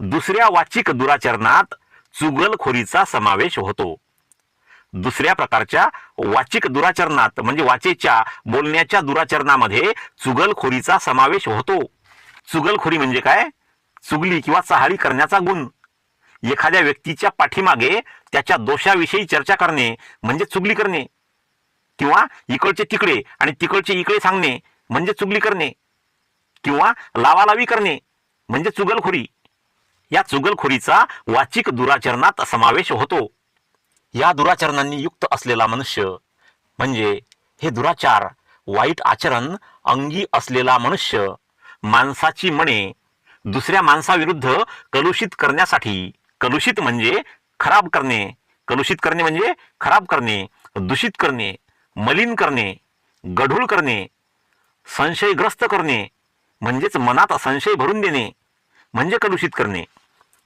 दुसऱ्या वाचिक दुराचरणात चुगलखोरीचा समावेश होतो. दुसऱ्या प्रकारच्या वाचिक दुराचरणात म्हणजे वाचेच्या बोलण्याच्या दुराचरणामध्ये चुगलखोरीचा समावेश होतो. चुगलखोरी म्हणजे काय? चुगली किंवा चहाळी करण्याचा गुण. एखाद्या व्यक्तीच्या पाठीमागे त्याच्या दोषाविषयी चर्चा करणे म्हणजे चुगली करणे. किंवा इकडचे तिकडे आणि तिकडचे इकडे सांगणे म्हणजे चुगली करणे. किंवा लावालावी करणे म्हणजे चुगलखोरी. या चुगलखोरीचा वाचिक दुराचरणात समावेश होतो. या दुराचरणांनी युक्त असलेला मनुष्य म्हणजे हे दुराचार वाईट आचरण अंगी असलेला मनुष्य माणसाची मने दुसऱ्या माणसाविरुद्ध कलुषित करण्यासाठी कलुषित म्हणजे खराब करणे कलुषित करणे म्हणजे खराब करणे दूषित करणे मलिन करणे गढूळ करणे संशयग्रस्त करणे म्हणजेच मनात संशय भरून देणे म्हणजे कलुषित करणे.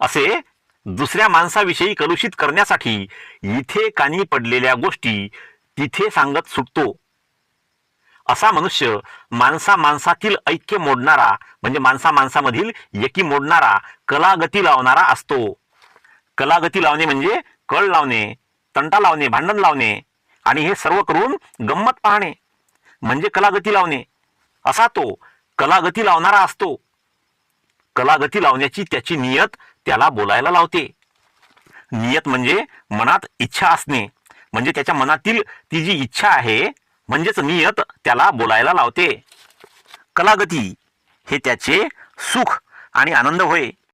असे दुसऱ्या माणसाविषयी कलुषित करण्यासाठी इथे कानी पडलेल्या गोष्टी तिथे सांगत सुटतो. असा मनुष्य माणसा माणसातील ऐक्य मोडणारा म्हणजे माणसा माणसामधील एकी मोडणारा कलागती लावणारा असतो. कलागती लावणे म्हणजे कळ लावणे तंटा लावणे भांडण लावणे आणि हे सर्व करून गंमत पाहणे म्हणजे कलागती लावणे. असा तो कलागती लावणारा असतो. कलागती लावण्याची त्याची नियत त्याला बोलायला लावते. नियत म्हणजे मनात इच्छा असणे. म्हणजे त्याच्या मनातील ती जी इच्छा आहे म्हणजेच नियत त्याला बोलायला लावते. कलागती हे त्याचे सुख आणि आनंद होय.